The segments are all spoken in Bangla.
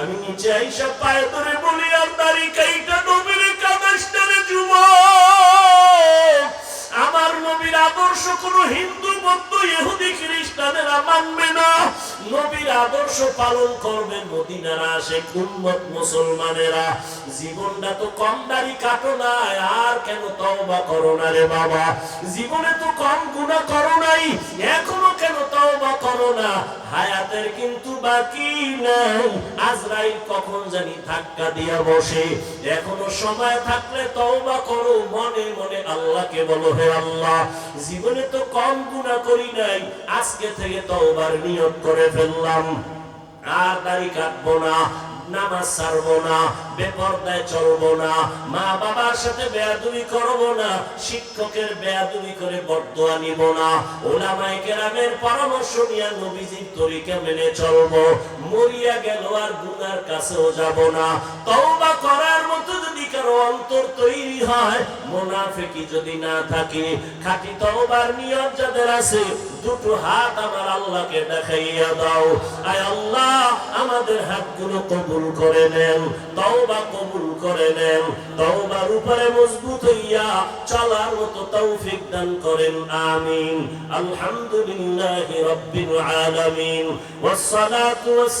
আমি নিচে আইসা পায়ে ধরে বলি, আর দাড়ি কাইটা নবীর কাদাসটারে যুব আমার নবীর আদর্শ কোন হিন্দু, বৌদ্ধ, ইহুদি, খ্রিস্টানেরা মানবে না। নবীর আদর্শ পালন করবে মদিনারা আসে উম্মত মুসলমানেরা। জীবনটা তো কম দাড়ি কাটো না আর কেন তওবা করো না রে বাবা? জীবনে তো কম গুনাহ করো নাই, এখনও কেন তওবা করো না? হায়াতের কিন্তু বাকি নাই, আজরাইল কখন জানি ধাক্কা দিয়া বসে। এখনও সময় থাকলে তওবা করো, মনে মনে আল্লাহকে বলো হে আল্লাহ। জীবনে তো কম গুনাহ করি নাই, আজকে থেকে তওবার নিয়ত করে ফেললাম আর দাড়ি কাটবো না, নামাজ ছাড়বো না, বেপর্দায় চলবো না মা বাবার সাথে বেয়াদুমি করব না, শিক্ষকের বেয়াদুমি করে বর্দোয়া নিব না ওলামাই কেরামের পরামর্শ নিয়ে নবীজির তরিকা মেনে চলবো। মরিয়া গেল আর গুনার কাছেও যাব না তওবা করার মতো যদি কারো অন্তর তৈরি হয় মোনাফেকি যদি না থাকে খাঁটি তওবার নিয়ত যাদের আছে দুটো হাত আমার আল্লাহকে দেখাইয়া দাও আয় আল্লাহ আমাদের হাতগুলো কবুল করে নেন তওবা কবুল করে নেন তওবার উপরে মজবুত হইয়া চলার মতো তৌফিক দান করেন আমিন আলহামদুলিল্লাহি রাব্বিল আলামিন والصلاة والسلام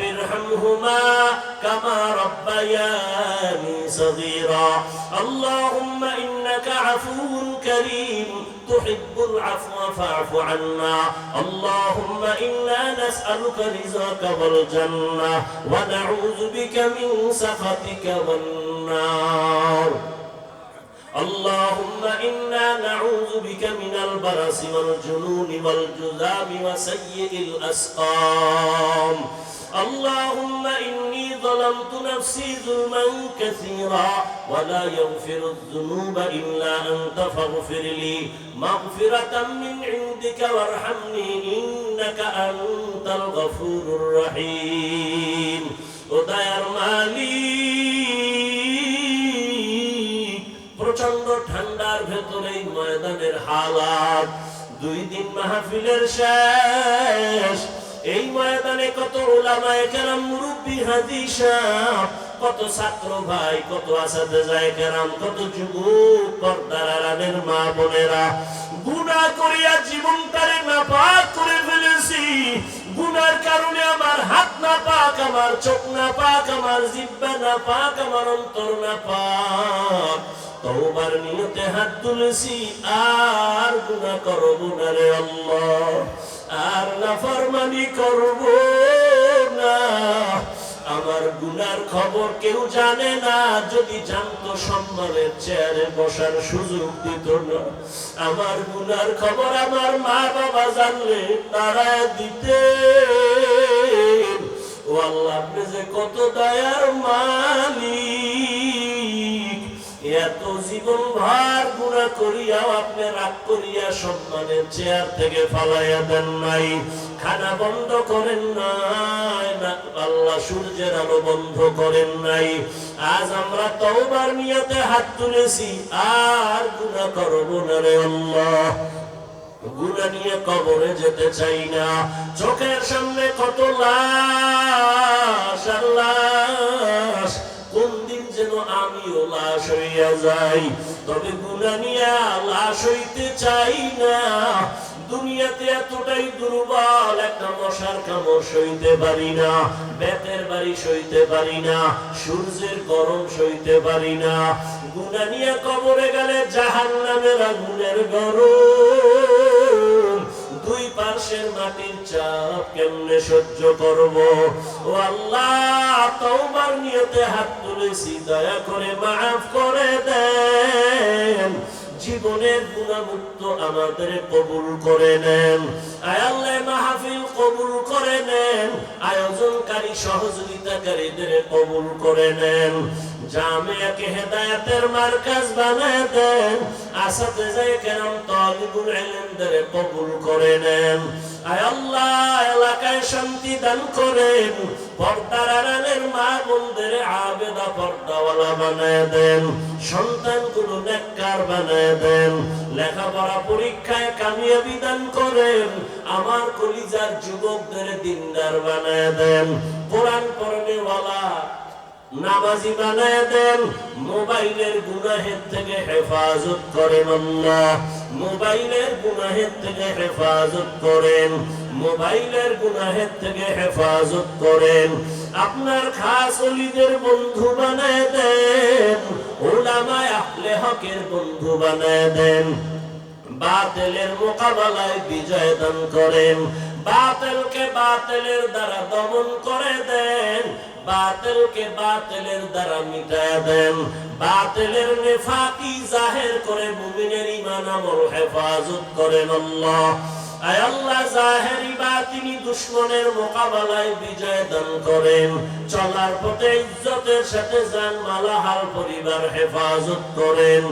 ارحمهما كما ربياني صغيرا اللهم إنك عفو كريم تحب العفو فاعف عنا اللهم إنا نسألك رزقك والجنة ونعوذ بك من سخطك والنار اللهم إنا نعوذ بك من البرص والجنون والجذام وسيء الأسقام اللهم إني ظلمت نفسي ظلما كثيرا ولا يغفر الذنوب إلا أنت فاغفر لي مغفرة من عندك وارحمني إنك أنت الغفور الرحيم ودير مالك প্রচন্ড ঠান্ডার ভেতরে এই ময়দানের হালাত দুই দিন মাহফিলের শেষ এই ময়দানে কত ওলামায়ে কেরাম, মুরব্বী হাজি কত ছাত্র ভাই, কত আসাদে যায় কেরাম, কত যুবক, পর্দার মা বোনেরা। গুনাহ করিয়া জীবনটারে নাপাক করে ফেলেছি। গুনার কারণে আমার হাত না পাক আমার চোখ না পাক আমার জিব্বা না পাক আমার অন্তর না পাক তওবার নিয়তে হাত তুলেছি, আর গুনাহ করব না রে আর নাফরমানি করব না। আমার গুনার খবর কেউ জানে না। যদি জানতো সম্মানের চেয়ারে বসার সুযোগ দিত না। আমার গুনার খবর আমার মা বাবা জানলে তারা দিতে ও আল্লাহ, আপনি যে কত দয়ার মালিক এত জীবন ভার করিয়াও আপনি রাগ করিয়া সম্মানের চেয়ার থেকে ফালাইয়া দেন নাই। খানা বন্ধ করেন নাই আল্লাহ সূর্যের আলো বন্ধ করেন নাই। আজ আমরা তওবার নিয়তে হাত তুলেছি, আর গুণা করব না রে আল্লাহ। গুণা নিয়ে কবরে যেতে চাই না। চোখের সামনে কত লাশ, আর লাশ কোন যেন আমিও লাশ হইয়া যাই। তবে গুণা লাশ হইতে চাই না। দুনিয়াতে এতটাই দুর্বল, একটা মশার কামড় সইতে পারি না, বেতের বাড়ি সইতে পারি না, সূর্যের গরম সইতে পারি না। গুণা নিয়ে কবরে গেলে জাহান নামের আগুনের গরম। দুই পার্শ্বের মাটির চাপ কেমনে সহ্য করব? ও আল্লাহ তওবার নিয়তে হাত তুলেছি, দয়া করে মাফ করে দেন। জীবনের গুণামুক্ত আমাদের কবুল করে নেন। আয় আল্লাহ মাহফিল কবুল করে নেন। আয়োজনকারী সহযোগিতাকারীদের কবুল করে নেন। জামিয়াকে হেদায়েতের মার্কাজ বানায় দেন। আসাতে যায় কেরাম তালিবুল ইলমদের কবুল করে নেন। আয় আল্লাহ, এলাকায় শান্তি দান করেন। পর্দার বানায় দেন, সন্তানগুলো নেককার বানায় দেন, লেখাপড়া পরীক্ষায় কামিয়াবি বিধান করেন, আমার কলিজার যুবকদের দিনদার বানায় দেন। কোরআন পড়নেওয়ালা নামাজি বানায় দেন, মোবাইলের গুনাহের থেকে হেফাজত করেন আল্লাহ। মোবাইলের গুনাহের থেকে হেফাজত করেন, মোবাইলের গুনাহের থেকে হেফাজত করেন। আপনার খাস অলিদের বন্ধু বানায় দেন, ওলামায় আহলে হকের বন্ধু বানায় দেন। বাতিলের মোকাবেলায় বিজয় দান করেন বাতিলকে বাতিলের দ্বারা দমন করে দেন, বাতিলকে বাতিলের দ্বারা মিটায় দেন। বাতিলের নেফাকি জাহের করে মুমিনের ইমান আমল হেফাজত করেন আল্লাহ। দুশ্মনের মোকাবেলায় বিজয় দান করেন। চলার পথে ইজ্জতের সাথে যান মালাহাল পরিবার হেফাজত করেন।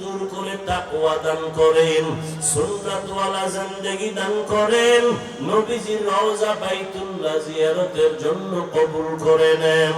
দূর করে দান করেন। সুন্নাত ওয়ালা দান করেন। নবীজির রওজা বাইতুল্লাহ জিয়ারতের জন্য কবুল করে নেন।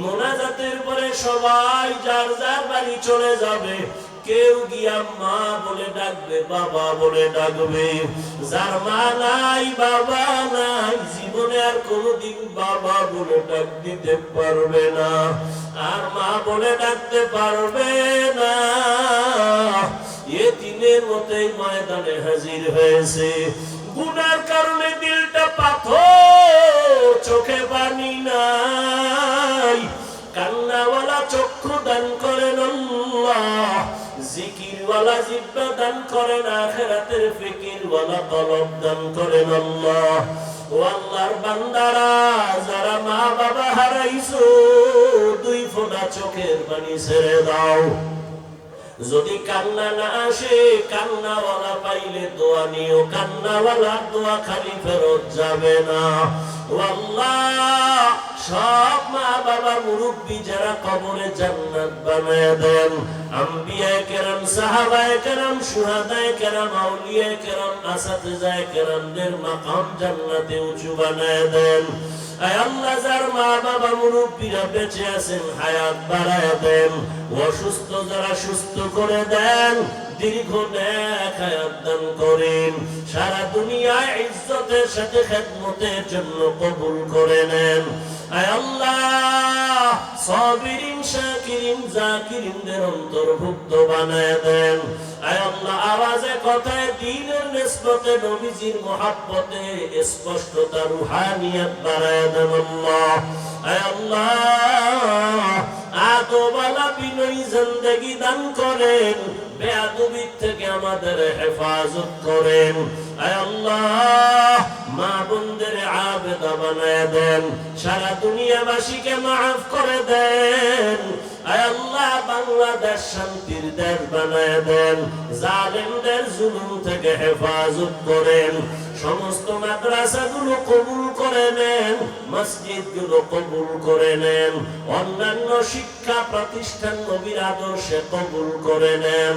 মোনাজাতের পরে সবাই যার যার বাড়ি চলে যাবে, কেউ গিয়া মা বলে ডাকবে, বাবা বলে ডাকবে? যার মা নাই, বাবা নাই, জীবনে আর কোনোদিন বাবা বলে ডাক দিতে পারবে না। আর মা বলে ডাকতে পারবে না। দিনের মতোই ময়দানে হাজির হয়েছে। গুনার কারণে দিলটা পাথর, চোখে পানি নাই। কান্নাওয়ালা চক্ষু দান করেন জিকিরওয়ালা জিব্বা দান করেন আখেরাতের ফিকিরওয়ালা দান করেন আল্লাহর বান্দারা, যারা মা বাবা দুই ফোঁটা চোখের পানি ছেড়ে দাও। যদি কান্না না আসে, কান্নাওয়ালা পাইলে দোয়া নিও কান্নাওয়ালা দোয়া খালি ফেরত যাবে না। আল্লাহ সব মা বাবা মুরব্বী যারা কবরে জান্নাত বানায় দেন আম্বিয়ায়ে কেরাম, সাহাবায়ে কেরাম, শুহাদায়ে কেরাম, আউলিয়ায়ে কেরাম আসাতিজায়ে কেরামদের মাকাম জান্নাতে উঁচু বানায় দেন। মা বাবা বেঁচে আছেন, হায়াত বাড়ায় দেন, অসুস্থ যারা সুস্থ করে দেন দীর্ঘ দান করেন। সারা দুনিয়ায় ইজ্জতের সাথে খেদমতের জন্য কবুল করে নেন। অন্তর্ভুক্ত বানায় দেন। আওয়াজে কথায় দিনের নবীজির স্পষ্টতা রুহানিয়ত বাড়ায় দেন সারা দুনিয়াবাসীকে মাফ করে দেন। আল্লাহ, বাংলাদেশ শান্তির দেশ বানায় দেন, জালেমদের জুলুম থেকে হেফাজত করেন। সমস্ত মাদ্রাসাগুলো কবুল করে নেন, মসজিদগুলো কবুল করে নেন, অন্যান্য শিক্ষা প্রতিষ্ঠান নবীর আদর্শে কবুল করে নেন।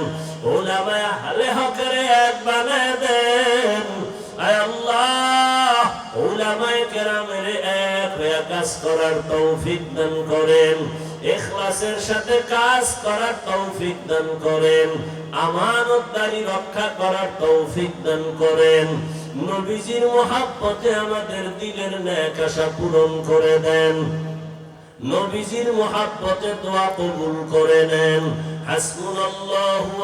ওলামায় হালে হকের এক বানায় দেন। ওলামায় কেরামের এক হয়ে কাজ করার তৌফিক দান করেন। ইখলাসের সাথে কাজ করার তৌফিক দান করেন। আমানতদারি রক্ষা করার তৌফিক দান করেন। নবীজির মহাপথে আমাদের দিলের ন্যাক আশা পূরণ করে দেন। নবীজির মহাপথে দোয়া কবুল করে নেন। হাসবুনাল্লাহু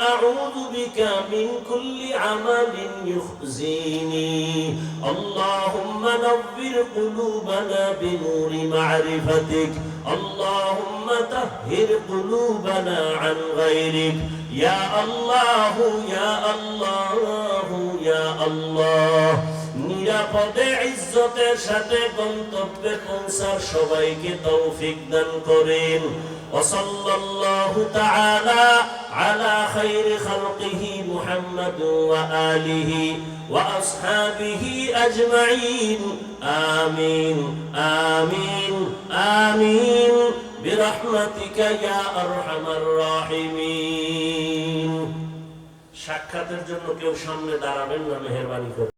أعوذ بك من كل عمل يخزيني اللهم نور قلوبنا بنور معرفتك اللهم طهر قلوبنا عن غيرك يا الله يا الله يا الله নিরাপদে ইজ্জতের সাথে গন্তব্যে পৌঁছার সবাইকে তৌফিক দান করেন وصلى الله تعالى على خير خلقه محمد وآله وأصحابه أجمعين آمين آمين آمين برحمتك يا أرحم الراحمين সাক্ষাতের জন্য কেউ সামনে দাঁড়াবেন না মেহরবানি করে